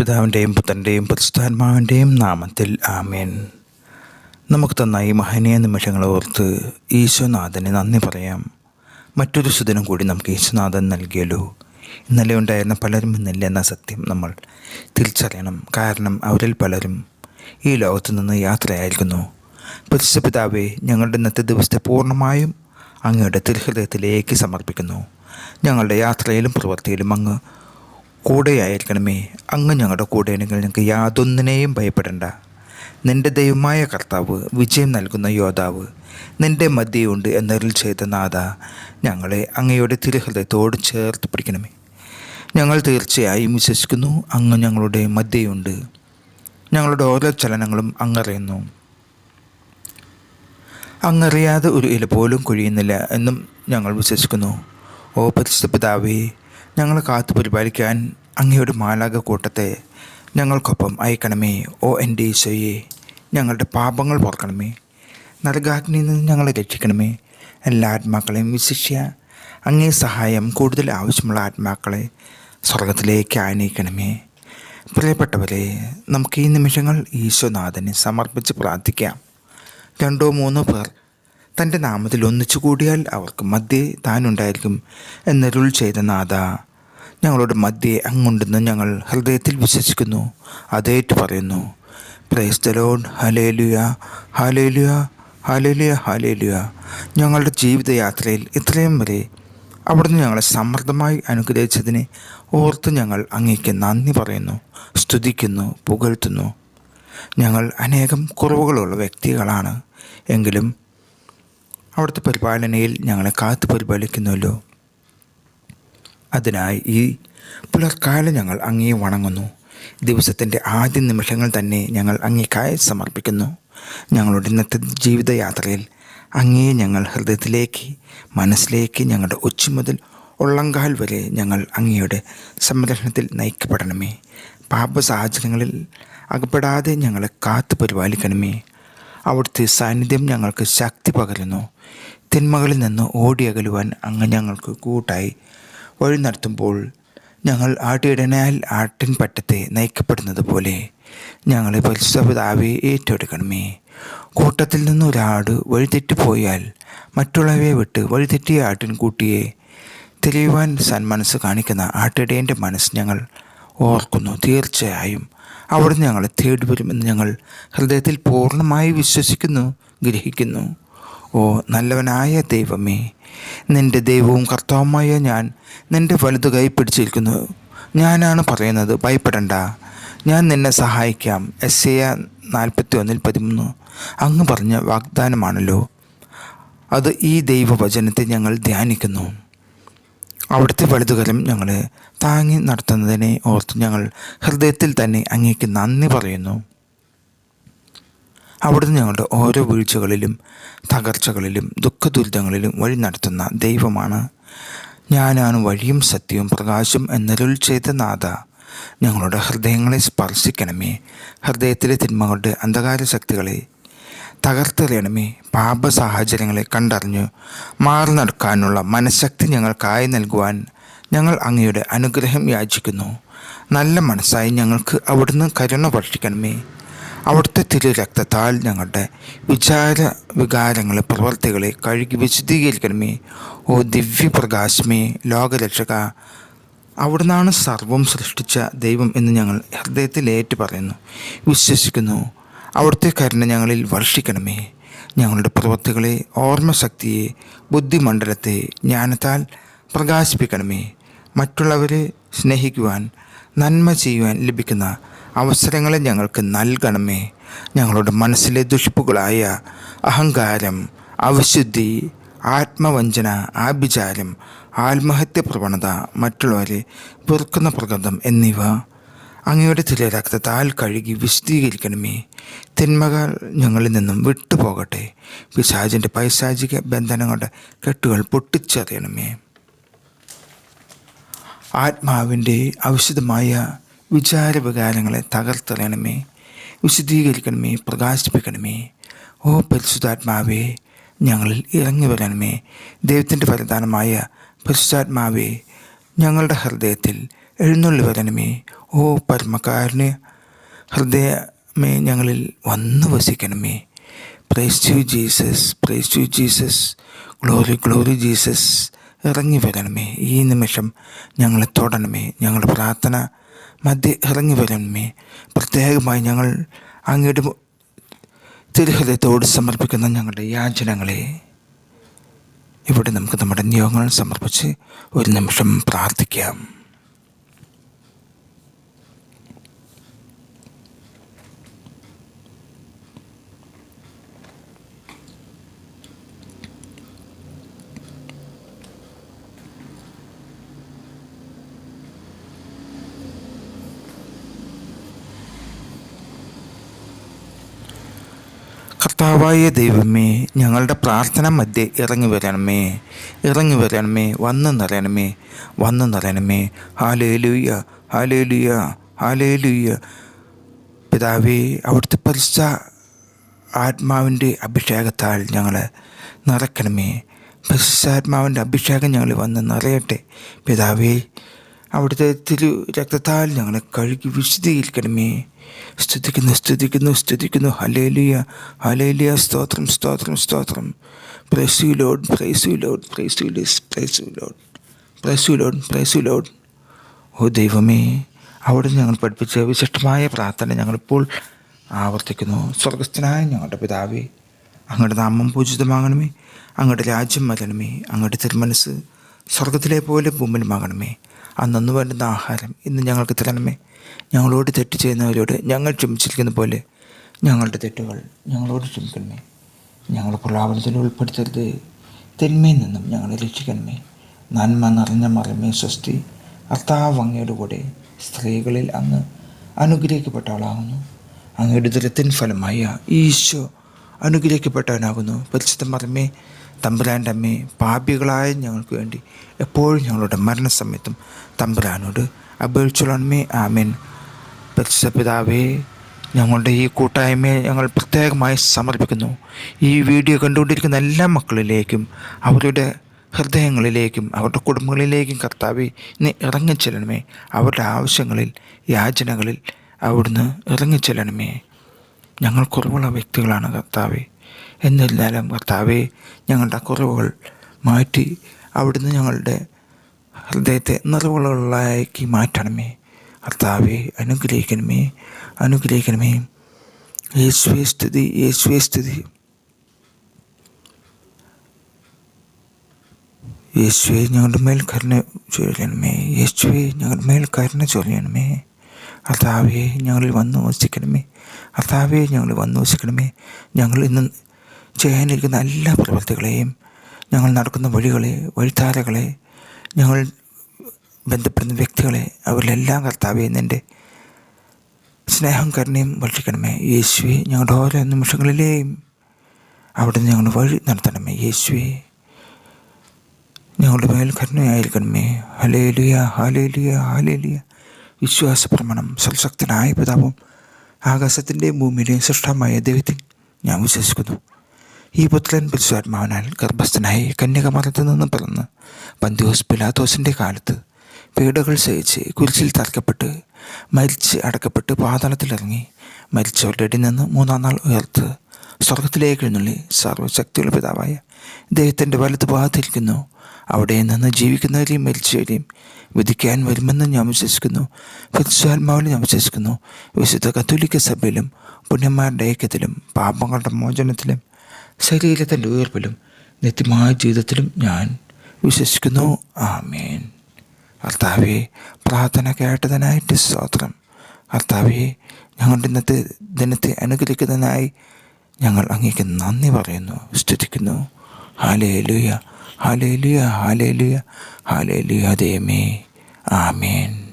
പിതാവിന്റെയും പുത്രന്റെയും പരിശുദ്ധാത്മാവിന്റെയും നാമത്തിൽ ആമേൻ. നമുക്ക് തന്ന ഈ മഹനീയ നിമിഷങ്ങളെ ഓർത്ത് ഈശോനാഥന് നന്ദി പറയാം. മറ്റൊരു സുദിനം കൂടി നമുക്ക് ഈശോനാഥൻ നൽകിയല്ലോ. ഇന്നലെ ഉണ്ടായിരുന്ന പലരും ഇന്നില്ല എന്ന സത്യം നമ്മൾ തിരിച്ചറിയണം. കാരണം അവരിൽ പലരും ഈ ലോകത്തു നിന്ന് യാത്രയായിരിക്കുന്നു. പുരുഷ പിതാവെ ഞങ്ങളുടെ ഇന്നത്തെ ദിവസത്തെ പൂർണമായും അങ്ങയുടെ തിരുഹൃദയത്തിലേക്ക് സമർപ്പിക്കുന്നു. ഞങ്ങളുടെ യാത്രയിലും പ്രവൃത്തിയിലും അങ്ങ് കൂടെയായിരിക്കണമേ. അങ്ങ് ഞങ്ങളുടെ കൂടെ ആണെങ്കിൽ ഞങ്ങൾക്ക് യാതൊന്നിനെയും ഭയപ്പെടേണ്ട. നിന്റെ ദൈവമായ കർത്താവ് വിജയം നൽകുന്ന യോദ്ധാവ് നിന്റെ മധ്യയുണ്ട് എന്നതിൽ ചെയ്ത നാഥ ഞങ്ങളെ അങ്ങയുടെ തിരുഹൃദയത്തോട് ചേർത്ത് പിടിക്കണമേ. ഞങ്ങൾ തീർച്ചയായും വിശ്വസിക്കുന്നു അങ്ങ് ഞങ്ങളുടെ മധ്യയുണ്ട്. ഞങ്ങളുടെ ഓരോ ചലനങ്ങളും അങ്ങറിയുന്നു. അങ്ങറിയാതെ ഒരു ഇല പോലും കൊഴിയുന്നില്ല എന്നും ഞങ്ങൾ വിശ്വസിക്കുന്നു. ഓ പരിശുദ്ധ പിതാവേ ഞങ്ങളെ കാത്തു പരിപാലിക്കാൻ അങ്ങയുടെ മാലാക കൂട്ടത്തെ ഞങ്ങൾക്കൊപ്പം അയക്കണമേ ഓ എന്റെ ഈശോയെ. ഞങ്ങളുടെ പാപങ്ങൾ പുറക്കണമേ നരകാഗ്നിയിൽ നിന്ന് ഞങ്ങളെ രക്ഷിക്കണമേ. എല്ലാ ആത്മാക്കളെയും വിശിഷ്യ അങ്ങേ സഹായം കൂടുതൽ ആവശ്യമുള്ള ആത്മാക്കളെ സ്വർഗത്തിലേക്ക് ആനയിക്കണമേ. പ്രിയപ്പെട്ടവരെ നമുക്ക് ഈ നിമിഷങ്ങൾ ഈശോനാഥനെ സമർപ്പിച്ച് പ്രാർത്ഥിക്കാം. രണ്ടോ മൂന്നോ പേർ തന്റെ നാമത്തിൽ ഒന്നിച്ചു കൂടിയാൽ അവർക്ക് മധ്യേ താനുണ്ടായിരിക്കും എന്നരുൾ ചെയ്ത നാഥ ഞങ്ങളുടെ മധ്യേ അങ്ങുണ്ടെന്ന് ഞങ്ങൾ ഹൃദയത്തിൽ വിശ്വസിക്കുന്നു. അതേറ്റു പറയുന്നു praise the hallelujah hallelujah hallelujah hallelujah ഞങ്ങളുടെ ജീവിതയാത്രയിൽ ഇത്രയും വരെ അവിടുന്ന് ഞങ്ങളെ സമൃദ്ധമായി അനുഗ്രഹിച്ചതിനെ ഓർത്ത് ഞങ്ങൾ അങ്ങേക്ക് നന്ദി പറയുന്നു. സ്തുതിക്കുന്നു പുകഴ്ത്തുന്നു. ഞങ്ങൾ അനേകം കുറവുകളുള്ള വ്യക്തികളാണ്. എങ്കിലും അവിടുത്തെ പരിപാലനയിൽ ഞങ്ങളെ കാത്തു പരിപാലിക്കുന്നുവല്ലോ അതിനായി ഈ പുലർക്കാലം ഞങ്ങൾ അങ്ങേ വണങ്ങുന്നു. ദിവസത്തിന്റെ ആദ്യ നിമിഷങ്ങൾ തന്നെ ഞങ്ങൾ അങ്ങേക്കായി സമർപ്പിക്കുന്നു. ഞങ്ങളുടെ ഇന്നത്തെ ജീവിതയാത്രയിൽ അങ്ങേ ഞങ്ങൾ ഹൃദയത്തിലേക്ക് മനസ്സിലേക്ക് ഞങ്ങളുടെ ഉച്ച മുതൽ ഉള്ളങ്കാൽ വരെ ഞങ്ങൾ അങ്ങയുടെ സംരക്ഷണത്തിൽ നയിക്കപ്പെടണമേ. പാപ സാഹചര്യങ്ങളിൽ അകപ്പെടാതെ ഞങ്ങളെ കാത്തു പരിപാലിക്കണമേ. അവിടുത്തെ സാന്നിധ്യം ഞങ്ങൾക്ക് ശക്തി പകരുന്നു. തിന്മകളിൽ നിന്ന് ഓടിയകലുവാൻ അങ്ങ് ഞങ്ങൾക്ക് കൂട്ടായി വഴി നടത്തുമ്പോൾ ഞങ്ങൾ ആട്ടിടനാൽ ആട്ടിൻ പറ്റത്തെ നയിക്കപ്പെടുന്നത് പോലെ ഞങ്ങളെ പരിശുദ്ധപിതാവെ ഏറ്റെടുക്കണമേ. കൂട്ടത്തിൽ നിന്ന് ഒരാട് വഴിതെറ്റിപ്പോയാൽ മറ്റുള്ളവയെ വിട്ട് വഴിതെറ്റിയ ആട്ടിൻകൂട്ടിയെ തെളിയുവാൻ സന്മനസ് കാണിക്കുന്ന ആട്ടിടേന്റെ മനസ്സ് ഞങ്ങൾ ഓർക്കുന്നു. തീർച്ചയായും അവിടെ ഞങ്ങളെ തേടി വരുമെന്ന് ഞങ്ങൾ ഹൃദയത്തിൽ പൂർണമായി വിശ്വസിക്കുന്നു ഗ്രഹിക്കുന്നു. ഓ നല്ലവനായ ദൈവമേ നിന്റെ ദൈവവും കർത്താവുമായ ഞാൻ നിന്റെ വലുത് കൈ പിടിച്ചിരിക്കുന്നു. ഞാനാണ് പറയുന്നത് ഭയപ്പെടണ്ട. ഞാൻ നിന്നെ സഹായിക്കാം. എസ് എ നാൽപ്പത്തി ഒന്നിൽ പതിമൂന്ന്. അങ്ങ് പറഞ്ഞ വാഗ്ദാനമാണല്ലോ. അത് ഈ ദൈവവചനത്തെ ഞങ്ങൾ ധ്യാനിക്കുന്നു. അവിടുത്തെ വലുതുകരം ഞങ്ങളെ താങ്ങി നടത്തുന്നതിനെ ഓർത്ത് ഞങ്ങൾ ഹൃദയത്തിൽ തന്നെ അങ്ങേക്ക് നന്ദി പറയുന്നു. അവിടുന്ന് ഞങ്ങളുടെ ഓരോ വീഴ്ചകളിലും തകർച്ചകളിലും ദുഃഖദുരിതങ്ങളിലും വഴി നടത്തുന്ന ദൈവമാണ്. ഞാനാണ് വഴിയും സത്യവും പ്രകാശം എന്നരുൾ ചെയ്ത നാഥ. ഞങ്ങളുടെ ഹൃദയങ്ങളെ സ്പർശിക്കണമേ ഹൃദയത്തിലെ തിന്മകളുടെ അന്ധകാര ശക്തികളെ തകർത്തെറിയണമേ പാപ സാഹചര്യങ്ങളെ കണ്ടറിഞ്ഞു മാറി നടക്കാനുള്ള മനഃശക്തി ഞങ്ങൾക്കായി നൽകുവാൻ ഞങ്ങൾ അങ്ങയുടെ അനുഗ്രഹം യാചിക്കുന്നു. നല്ല മനസ്സായി ഞങ്ങൾക്ക് അവിടുന്ന് കരുണ ഭക്ഷിക്കണമേ അവിടുത്തെ തിരു രക്തത്താൽ ഞങ്ങളുടെ വിചാര വികാരങ്ങളെ പ്രവർത്തികളെ കഴുകി വിശദീകരിക്കണമേ ഓ ദിവ്യപ്രകാശമേ ലോകരക്ഷക അവിടുന്നാണ് സർവം സൃഷ്ടിച്ച ദൈവം എന്ന് ഞങ്ങൾ ഹൃദയത്തിൽ ഏറ്റു പറയുന്നു വിശ്വസിക്കുന്നു അവിടുത്തെ കരുണ ഞങ്ങളിൽ വർഷിക്കണമേ. ഞങ്ങളുടെ പ്രവൃത്തികളെ ഓർമ്മശക്തിയെ ബുദ്ധിമണ്ഡലത്തെ ജ്ഞാനത്താൽ പ്രകാശിപ്പിക്കണമേ. മറ്റുള്ളവരെ സ്നേഹിക്കുവാൻ നന്മ ചെയ്യുവാൻ ലഭിക്കുന്ന അവസരങ്ങളെ ഞങ്ങൾക്ക് നൽകണമേ. ഞങ്ങളുടെ മനസ്സിലെ ദുഷിപ്പുകളായ അഹങ്കാരം അവിശുദ്ധി ആത്മവഞ്ചന ആഭിചാരം ആത്മഹത്യ പ്രവണത മറ്റുള്ളവരെ വെറുക്കുന്ന പ്രകൃതം എന്നിവ അങ്ങയുടെ തിര രക്തത്താൽ കഴുകി വിശദീകരിക്കണമേ തിന്മകൾ ഞങ്ങളിൽ നിന്നും വിട്ടുപോകട്ടെ. പിശാചിന്റെ പൈശാചിക ബന്ധനങ്ങളുടെ കെട്ടുകൾ പൊട്ടിച്ചെറിയണമേ. ആത്മാവിന്റെ ഔഷധമായ വിചാരവികാരങ്ങളെ തകർത്തെറിയണമേ വിശദീകരിക്കണമേ പ്രകാശിപ്പിക്കണമേ. ഓ പരിശുദ്ധാത്മാവേ ഞങ്ങളിൽ ഇറങ്ങി വരണമേ. ദൈവത്തിന്റെ വരദാനമായ പരിശുദ്ധാത്മാവേ ഞങ്ങളുടെ ഹൃദയത്തിൽ എഴുന്നള്ളി വരണമേ. ഓ പരമക്കാരന് ഹൃദയമേ ഞങ്ങളിൽ വന്നു വസിക്കണമേ. Praise to Jesus praise to Jesus glory glory Jesus ഇറങ്ങി വരണമേ. ഈ നിമിഷം ഞങ്ങളെ തൊടണമേ. ഞങ്ങളുടെ പ്രാർത്ഥന മധ്യ ഇറങ്ങി വരണമേ. പ്രത്യേകമായി ഞങ്ങൾ അങ്ങയുടെ തിരുഹൃദയത്തോട് സമർപ്പിക്കുന്ന ഞങ്ങളുടെ യാചനങ്ങളെ ഇവിടെ നമുക്ക് നമ്മുടെ നിയോഗങ്ങൾ സമർപ്പിച്ച് ഒരു നിമിഷം പ്രാർത്ഥിക്കാം. കർത്താവായ ദൈവമേ ഞങ്ങളുടെ പ്രാർത്ഥന മധ്യേ ഇറങ്ങി വരണമേ. ഇറങ്ങി വരണമേ വന്ന് നിറയണമേ വന്ന് നിറയണമേ. ഹാലേലുയ്യ ഹാലേലുയ്യ ഹാലേലുയ്യ പിതാവേ അവിടുത്തെ പരിശ ആത്മാവിന്റെ അഭിഷേകത്താൽ ഞങ്ങൾ നിറയ്ക്കണമേ. പരിശുദ്ധാത്മാവിന്റെ അഭിഷേകം ഞങ്ങൾ വന്ന് നിറയട്ടെ. പിതാവേ അവിടുത്തെ തിരു രക്തത്താൽ ഞങ്ങളെ കഴുകി വിശദീകരിക്കണമേ സ്തുതിക്കുന്നു സ്തുതിക്കുന്നു സ്തുതിക്കുന്നു. ഹലേലിയ ഹലേലിയ സ്തോത്രം സ്തോത്രം സ്തോത്രം. Praise lord praise lord praise Liz praise lord praise lord praise lord ഓ ദൈവമേ അവിടെ ഞങ്ങൾ പഠിപ്പിച്ച വിശിഷ്ടമായ പ്രാർത്ഥന ഞങ്ങളിപ്പോൾ ആവർത്തിക്കുന്നു. സ്വർഗസ്ഥനായ ഞങ്ങളുടെ പിതാവേ അങ്ങയുടെ നാമം പൂജിതമാകണമേ. അങ്ങയുടെ രാജ്യം വരണമേ. അങ്ങയുടെ തിരുമനസ് സ്വർഗത്തിലെ പോലെ ഭൂമിയിലുമാകണമേ അന്നു വേണ്ടുന്ന ആഹാരം ഇന്ന് ഞങ്ങൾക്ക് തരണമേ. ഞങ്ങളോട് തെറ്റ് ചെയ്യുന്നവരോട് ഞങ്ങൾ ക്ഷമിച്ചിരിക്കുന്ന പോലെ ഞങ്ങളുടെ തെറ്റുകൾ ഞങ്ങളോട് ക്ഷമിക്കണമേ. ഞങ്ങൾ പ്രലാപനത്തിൽ ഉൾപ്പെടുത്തരുത്. തിന്മയിൽ നിന്നും ഞങ്ങളെ രക്ഷിക്കണമേ. നന്മ നിറഞ്ഞ മറമേ സ്വസ്തി. കർത്താവ് കൂടെ സ്ത്രീകളിൽ അങ്ങ് അനുഗ്രഹിക്കപ്പെട്ടവളാകുന്നു. അങ്ങയുടെ ദുരത്തിൻ ഫലമായ ഈശോ അനുഗ്രഹിക്കപ്പെട്ടവനാകുന്നു. പരിശുദ്ധ മറമേ തമ്പുരാന്റെ അമ്മയെ പാപികളായ ഞങ്ങൾക്ക് വേണ്ടി എപ്പോഴും ഞങ്ങളുടെ മരണസമയത്തും തമ്പുരാനോട് അപേക്ഷിച്ചോളണമേ ആമേൻ. പിതാവേ ഞങ്ങളുടെ ഈ കൂട്ടായ്മയെ ഞങ്ങൾ പ്രത്യേകമായി സമർപ്പിക്കുന്നു. ഈ വീഡിയോ കണ്ടുകൊണ്ടിരിക്കുന്ന എല്ലാ മക്കളിലേക്കും അവരുടെ ഹൃദയങ്ങളിലേക്കും അവരുടെ കുടുംബങ്ങളിലേക്കും കർത്താവെ ഇന്ന് ഇറങ്ങിച്ചെല്ലണമേ. അവരുടെ ആവശ്യങ്ങളിൽ യാചനകളിൽ അവിടുന്ന് ഇറങ്ങിച്ചെല്ലണമേ. ഞങ്ങൾ കുറവുള്ള വ്യക്തികളാണ് കർത്താവെ. എന്നിരുന്നാലും കർത്താവെ ഞങ്ങളുടെ കുറവുകൾ മാറ്റി അവിടുന്ന് ഞങ്ങളുടെ ഹൃദയത്തെ നിറവുള്ളതാക്കി മാറ്റണമേ. കർത്താവെ അനുഗ്രഹിക്കണമേ അനുഗ്രഹിക്കണമേ. യേശുവെ സ്തുതി യേശുവെ സ്തുതി. യേശുവെ ഞങ്ങളുടെ മേൽ കരുണ ചൊല്ലണമേ യേശുവെ ഞങ്ങളുടെ മേൽ കരുണ ചൊല്ലണമേ കർത്താവെ ഞങ്ങളിൽ വന്ന് വസിക്കണമേ. കർത്താവെ ഞങ്ങൾ വന്ന് വസിക്കണമേ. ഞങ്ങൾ ഇന്ന് ചെയ്യാനിരിക്കുന്ന എല്ലാ പ്രവൃത്തികളെയും ഞങ്ങൾ നടക്കുന്ന വഴികളെ വഴിത്താരകളെ ഞങ്ങൾ ബന്ധപ്പെടുന്ന വ്യക്തികളെ അവരിലെല്ലാം കർത്താവെ നിന്റെ സ്നേഹം കരുണയും വർഷിക്കണമേ. യേശുവെ ഞങ്ങളുടെ ഓരോ നിമിഷങ്ങളിലെയും അവിടെ ഞങ്ങൾ വഴി നടത്തണമേ. യേശുവെ ഞങ്ങളുടെ മേൽ കരുണയായിരിക്കണമേ. ഹലേലിയ ഹലേലിയ ഹലേലിയ വിശ്വാസ പ്രമാണം സർശക്തനായ പിതാവും ആകാശത്തിന്റെയും ഭൂമിയുടെയും സൃഷ്ടമായ ദൈവത്തിൽ ഞാൻ വിശ്വസിക്കുന്നു. ഈ പുത്രൻ പരിശുദ്ധാത്മാവിനാൽ ഗർഭസ്ഥനായി കന്യകമരത്തു നിന്ന് പിറന്ന് പന്തിയോസ് പിലാത്തോസിന്റെ കാലത്ത് പീഡകൾ സഹിച്ച് കുരിശിൽ തറക്കപ്പെട്ട് മരിച്ച് അടക്കപ്പെട്ട് പാതാളത്തിലിറങ്ങി മരിച്ചവരുടെ ഇടയിൽ നിന്ന് മൂന്നാം നാൾ ഉയർത്ത് സ്വർഗത്തിലേക്ക് എഴുന്നള്ളി സർവശക്തിയുള്ള പിതാവായ ദൈവത്തിന്റെ വലത്ത് ഭാഗത്തിരിക്കുന്നു അവിടെ നിന്ന് ജീവിക്കുന്നവരെയും മരിച്ചവരെയും വിധിക്കാൻ വരുമെന്ന് ഞാൻ വിശ്വസിക്കുന്നു. പരിശുദ്ധാത്മാവിൽ ഞാൻ വിശ്വസിക്കുന്നു. വിശുദ്ധ കത്തോലിക്ക സഭയിലും പുണ്യന്മാരുടെ ഐക്യത്തിലും പാപങ്ങളുടെ മോചനത്തിലും ശരീരത്തിന്റെ ഉയർപ്പിലും നിത്യമായ ജീവിതത്തിലും ഞാൻ വിശ്വസിക്കുന്നു. ആമേൻ. കർത്താവെ പ്രാർത്ഥന കേട്ടതിനായിട്ട് സ്തോത്രം. കർത്താവെ ഞങ്ങളുടെ ഇന്നത്തെ ദിനത്തെ അനുഗ്രഹിക്കുന്നതിനായി ഞങ്ങൾ അങ്ങേക്ക് നന്ദി പറയുന്നു സ്തുതിക്കുന്നു. ഹാലേലുയ ഹാലേലുയ ഹാലേലുയ ഹാലേലുയ ദേമേ ആമേൻ.